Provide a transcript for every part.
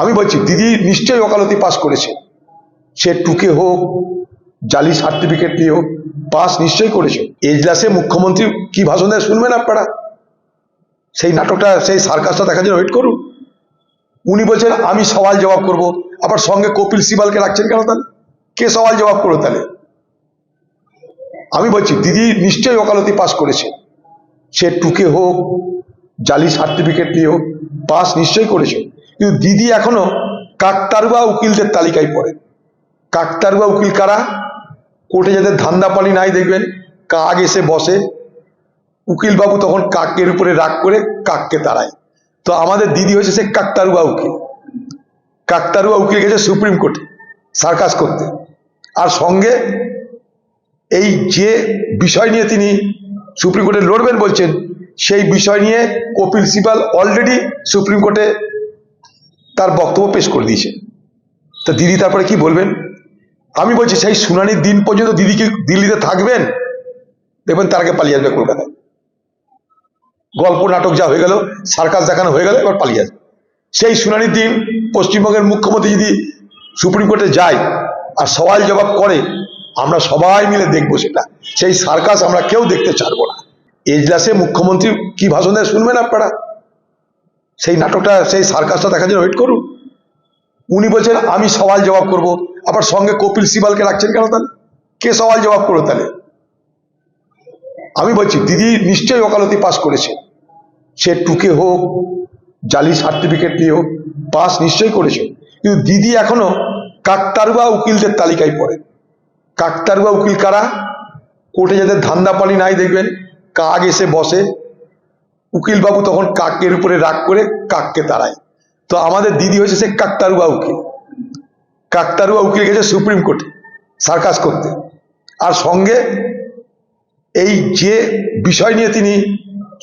আমি বলছি, দিদি নিশ্চয়ই ওকালতি পাস করেছে। সে টুকে হোক, জালি সার্টিফিকেট নিয়ে হোক পাস নিশ্চয়ই করেছে। এজলাসে মুখ্যমন্ত্রী কি ভাষণ দেয় শুনবেন আপনারা? সেই নাটকটা, সেই সার্কাসটা দেখার জন্য ওয়েট করুন। উনি বলছেন, আমি সওয়াল জবাব করব। আবার সঙ্গে কপিল সিবালকে রাখছেন কেন তাহলে? কে সওয়াল জবাব করো তাহলে? আমি বলছি, দিদি নিশ্চয়ই ওকালতি পাস করেছে। সে টুকে হোক, জালি সার্টিফিকেট নিয়ে হোক পাস নিশ্চয়ই করেছে। কিন্তু দিদি এখনও কাকতারুয়া উকিলদের তালিকায় পড়ে কাকতারুয়া উকিল কারা? কোর্টে যাদের ধান্দা পানি নাই, দেখবেন, কাক এসে বসে। উকিলবাবু তখন কাকের উপরে রাগ করে কাককে তাড়ায়। তো আমাদের দিদি হয়েছে সে কাকতারুয়া উকিল। কাকতারুয়া উকিল গেছে সুপ্রিম কোর্টে সার্কাস করতে। আর সঙ্গে এই যে বিষয় নিয়ে তিনি সুপ্রিম কোর্টে লড়বেন বলছেন, সেই বিষয় নিয়ে কপিল সিবাল অলরেডি সুপ্রিম কোর্টে তার বক্তব্য পেশ করে দিয়েছে। তা দিদি তারপরে কি বলবেন? আমি বলছি, সেই শুনানির দিন পর্যন্ত দিদি কি দিল্লিতে থাকবেন? দেখবেন তার আগে পালিয়ে আসবে কলকাতায়। গল্প, নাটক যা হয়ে গেল, সার্কাস দেখানো হয়ে গেল, এবার পালিয়ে আসবে। সেই শুনানির দিন পশ্চিমবঙ্গের মুখ্যমন্ত্রী যদি সুপ্রিম কোর্টে যায় আর সওয়াল জবাব করে, আমরা সবাই মিলে দেখব সেটা। সেই সার্কাস আমরা কেউ দেখতে ছাড়বো না। এজলাসে মুখ্যমন্ত্রী কি ভাষণ দেয় শুনবেন আপনারা? সেই নাটকটা, সেই সার্কাসটা দেখার জন্য ওয়েট করুন। উনি বলছেন, আমি সওয়াল জবাব করব। আবার সঙ্গে কপিল সিবালকে রাখছেন কেন তাহলে? কে সওয়াল জবাব করো তাহলে? আমি বলছি, দিদি নিশ্চয়ই ওকালতি পাস করেছে। সে টুকে হোক, জালি সার্টিফিকেট নিয়ে হোক, পাস নিশ্চয়ই করেছে। কিন্তু দিদি এখনও কাকতারুয়া উকিলদের তালিকায় পড়ে। কাকতারুয়া উকিল কারা? কোর্টে যাদের ধান্দা পানি নাই দেখবেন, কাক এসে বসে উকিলবাবু তখন কাকের উপরে রাগ করে কাককে তাড়ায়। তো আমাদের দিদি হয়েছে সে কাকতারুয়া উকিল। কাকতারুয়া উকিল গেছে সুপ্রিম কোর্টে সার্কাস করতে। আর সঙ্গে এই যে বিষয় নিয়ে তিনি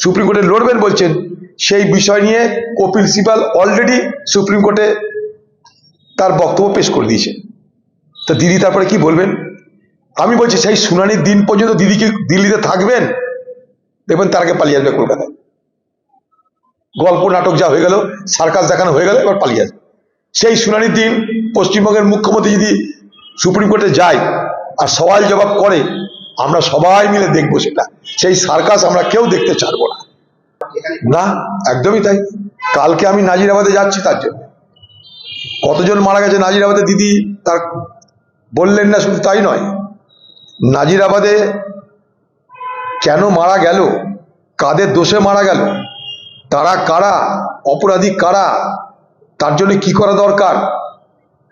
সুপ্রিম কোর্টে লড়বেন বলছেন, সেই বিষয় নিয়ে কপিল সিবাল অলরেডি সুপ্রিম কোর্টে তার বক্তব্য পেশ করে দিয়েছে। তো দিদি তারপরে কি বলবেন? আমি বলছি, সেই শুনানির দিন পর্যন্ত দিদি কি দিল্লিতে থাকবেন, দেখবেন তার আগে পালিয়ে আসবে কলকাতায়। গল্প নাটক যা হয়ে গেল, সার্কাস দেখানো হয়ে গেল, এবার পালিয়ে আসবে। সেই শুনানির দিন পশ্চিমবঙ্গের মুখ্যমন্ত্রী যদি সুপ্রিম কোর্টে যায় আর সওয়াল জবাব করে, আমরা সবাই মিলে দেখব সেটা। সেই সার্কাস আমরা কেউ দেখতে ছাড়বো না। না, একদমই তাই। কালকে আমি নাজিরাবাদে যাচ্ছি তার জন্য। কতজন মারা গেছে নাজিরাবাদে? দিদি তার বললেন না শুধু তাই নয়। নাজিরাবাদে কেন মারা গেল? কাদের দোষে মারা গেল? তারা কারা? অপরাধী কারা? তার জন্য কি করা দরকার?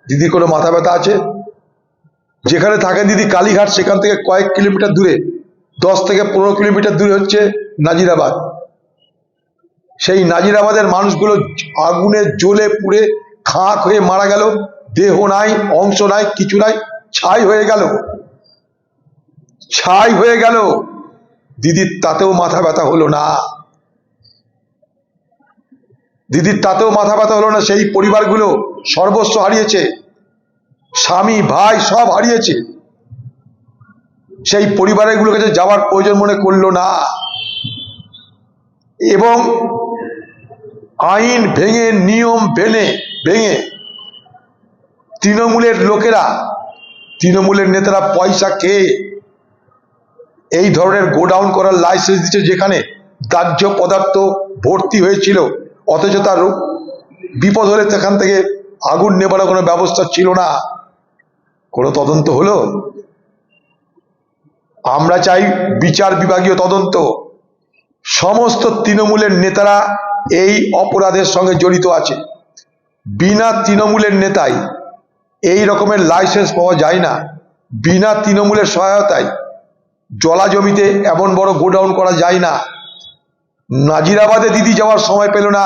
দিদির কোনো মাথা ব্যথা আছে? যেখানে থাকেন দিদি কালীঘাট, সেখান থেকে কয়েক কিলোমিটার দূরে, দশ থেকে পনেরো কিলোমিটার দূরে হচ্ছে নাজিরাবাদ। সেই নাজিরাবাদের মানুষগুলো আগুনে জ্বলে পুড়ে খাঁক হয়ে মারা গেল। দেহ নাই, অংশ নাই, কিছু নাই, ছাই হয়ে গেল। ছাই হয়ে গেল। দিদির তাতেও মাথা ব্যথা হলো না। দিদির তাতেও মাথা ব্যথা হলো না, সেই পরিবারগুলো সর্বস্ব হারিয়েছে। স্বামী, ভাই সব হারিয়েছে। সেই পরিবারের কাছে যাওয়ার প্রয়োজন মনে করল না। এবং আইন ভেঙে, নিয়ম ভেঙে ভেঙে তৃণমূলের লোকেরা, তৃণমূলের নেতারা পয়সা খেয়ে এই ধরনের গোডাউন করার লাইসেন্স দিচ্ছে যেখানে দাহ্য পদার্থ ভর্তি হয়েছিল। অথচ তার বিপদ হলে সেখান থেকে আগুন নেবার কোনো ব্যবস্থা ছিল না। কোনো তদন্ত হলো? আমরা চাই বিচার বিভাগীয় তদন্ত। সমস্ত তৃণমূলের নেতারা এই অপরাধের সঙ্গে জড়িত আছে। বিনা তৃণমূলের নেতাই এই রকমের লাইসেন্স পাওয়া যায় না। বিনা তৃণমূলের সহায়তায় জলা জমিতে এমন বড় গোডাউন করা যায় না। নাজিরাবাদে দিদি যাওয়ার সময় পেল না,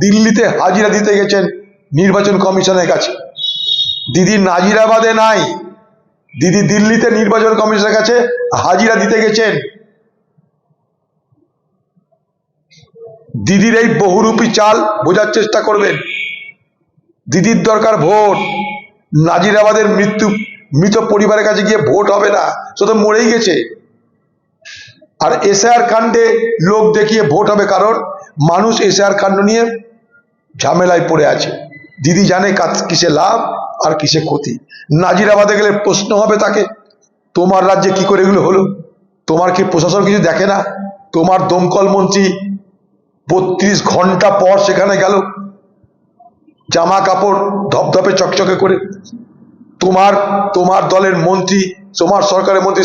দিল্লিতে হাজিরা দিতে গেছেন নির্বাচন কমিশনের কাছে। দিদি নাজিরাবাদে নাই, দিদি দিল্লিতে নির্বাচন কমিশনের কাছে হাজিরা দিতে গেছেন। দিদির এই বহুরূপী চাল বোঝার চেষ্টা করবেন। দিদির দরকার ভোট। নাজিরাবাদের মৃত্যু, মৃত পরিবারের কাছে গিয়ে ভোট হবে না শুধু মরেই গেছে। আর এসআর কাণ্ডে লোক দেখিয়ে ভোট হবে কারণ মানুষ এসআর কাণ্ড নিয়ে ঝামেলায় পড়ে আছে। দিদি জানে কিসে লাভ আর কিসে ক্ষতি। নাজিরাবাদে গেলে প্রশ্ন হবে তাকে, তোমার রাজ্যে কি করে এগুলো হলো? তোমার কি প্রশাসন কিছু দেখে না? তোমার দমকল মন্ত্রী বত্রিশ ঘণ্টা পর সেখানে গেল, জামা কাপড় ধপধপে চকচকে করে। তোমার তোমার দলের মন্ত্রী, তোমার সরকারের মন্ত্রী